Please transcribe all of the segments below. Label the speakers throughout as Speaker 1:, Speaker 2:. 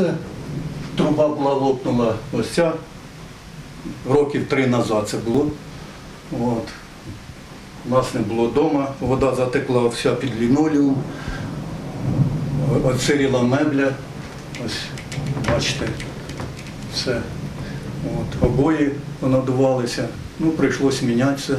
Speaker 1: Оце труба була лопнула ось ця. Років три назад це було. От. Нас не було вдома, вода затекла вся під лінолеум, оциріла мебля. Ось, бачите, все. От, обої понадувалися. Ну, прийшлось міняти це.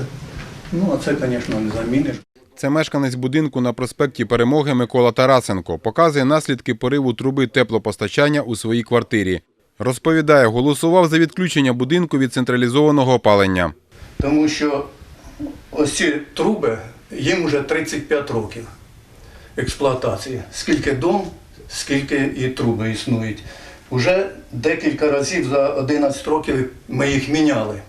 Speaker 1: Ну, а це, звісно, не заміниш.
Speaker 2: Це мешканець будинку на проспекті Перемоги Микола Тарасенко. Показує наслідки пориву труби теплопостачання у своїй квартирі. Розповідає, голосував за відключення будинку від централізованого опалення.
Speaker 1: Тому що ось ці труби, їм вже 35 років експлуатації. Скільки дом, скільки і труби існують. Уже декілька разів за 11 років ми їх міняли.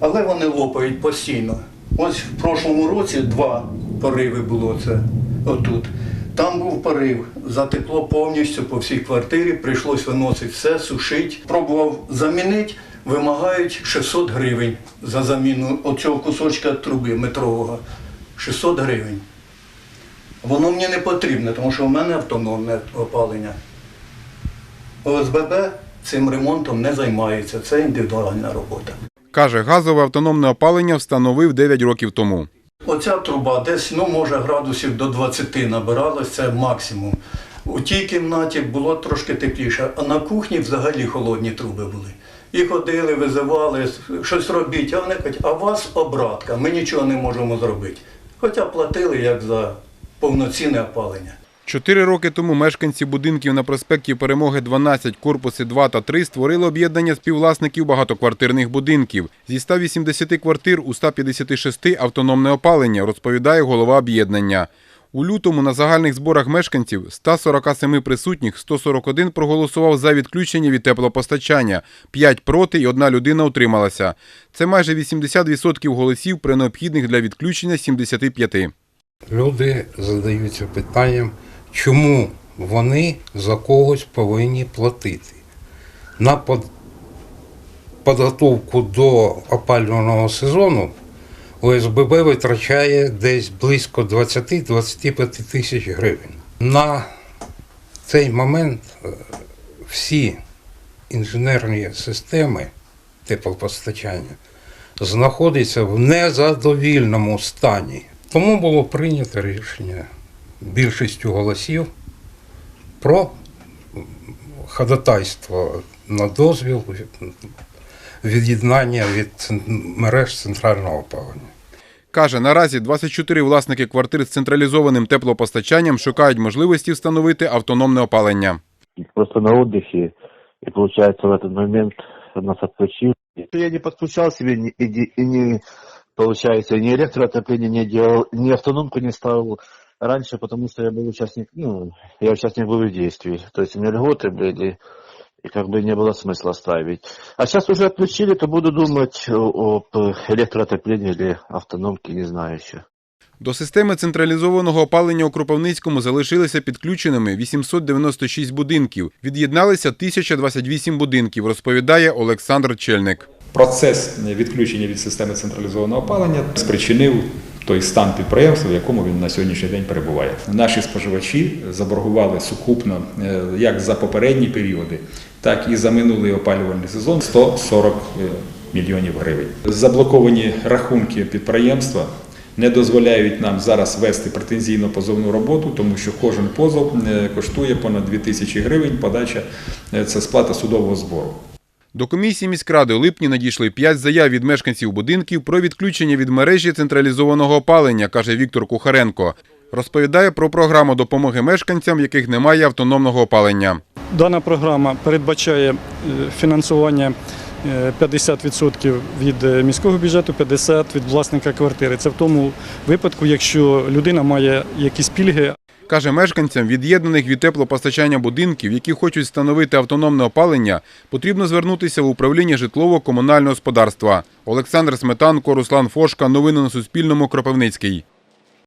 Speaker 1: Але вони лопають постійно. Ось в прошлому році два пориви було це отут. Там був порив, затекло повністю по всій квартирі, прийшлось виносити все, сушити. Пробував замінити, вимагають 600 гривень за заміну оцього кусочка труби метрового. 600 гривень. Воно мені не потрібне, тому що в мене автономне опалення. ОСББ цим ремонтом не займається, це індивідуальна робота.
Speaker 2: Каже, газове автономне опалення встановив 9 років тому.
Speaker 1: Оця труба десь, ну, може, градусів до 20 набиралась, це максимум. У тій кімнаті було трошки тепліше, а на кухні взагалі холодні труби були. І ходили, визивали, щось робіть, а вони кажуть, а вас обратка, ми нічого не можемо зробити. Хоча платили як за повноцінне опалення.
Speaker 2: Чотири роки тому мешканці будинків на проспекті Перемоги 12, корпуси 2 та 3 створили об'єднання співвласників багатоквартирних будинків. Зі 180 квартир у 156 автономне опалення, розповідає голова об'єднання. У лютому на загальних зборах мешканців 147 присутніх 141 проголосував за відключення від теплопостачання, 5 проти і одна людина утрималася. Це майже 80% голосів при необхідних для відключення 75.
Speaker 3: Люди задаються питанням, чому вони за когось повинні платити. На підготовку до опалювального сезону ОСББ витрачає десь близько 20-25 тисяч гривень. На цей момент е, всі інженерні системи теплопостачання знаходяться в незадовільному стані. Тому було прийнято рішення більшістю голосів про ходатайство на дозвіл від- від'єднання від цен- мереж центрального опалення.
Speaker 2: Каже, наразі 24 власники квартир з централізованим теплопостачанням шукають можливості встановити автономне опалення.
Speaker 4: просто на отдыхе, и получается в этот момент нас отключили. Я не подключал себе ни- и, не- и не, получается, ни электроотопление не делал, ни автономку не ставил раньше, потому что я был участник, ну, я участник боевых действий. То есть у меня льготы были, и как бы не было смысла ставить. А сейчас уже отключили, то буду думать о- об электроотоплении или автономке, не знаю еще.
Speaker 2: До системи централізованого опалення у Кропивницькому залишилися підключеними 896 будинків. Від'єдналися 1028 будинків, розповідає Олександр Чельник.
Speaker 5: Процес відключення від системи централізованого опалення спричинив той стан підприємства, в якому він на сьогоднішній день перебуває. Наші споживачі заборгували сукупно е, як за попередні періоди, так і за минулий опалювальний сезон 140 мільйонів гривень. Заблоковані рахунки підприємства не дозволяють нам зараз вести претензійно позовну роботу, тому що кожен позов е, коштує понад 2 тисячі гривень. Подача е, це сплата судового збору.
Speaker 2: До комісії міськради у липні надійшли 5 заяв від мешканців будинків про відключення від мережі централізованого опалення, каже Віктор Кухаренко. Розповідає про програму допомоги мешканцям, яких немає автономного опалення.
Speaker 6: Дана програма передбачає е, фінансування е, 50% від е, міського бюджету, 50% від власника квартири. Це в тому випадку, якщо людина має якісь пільги
Speaker 2: Каже, мешканцям від'єднаних від теплопостачання будинків, які хочуть встановити автономне опалення, потрібно звернутися в управління житлово-комунального господарства. Олександр Сметанко, Руслан Фошка. Новини на Суспільному. Кропивницький.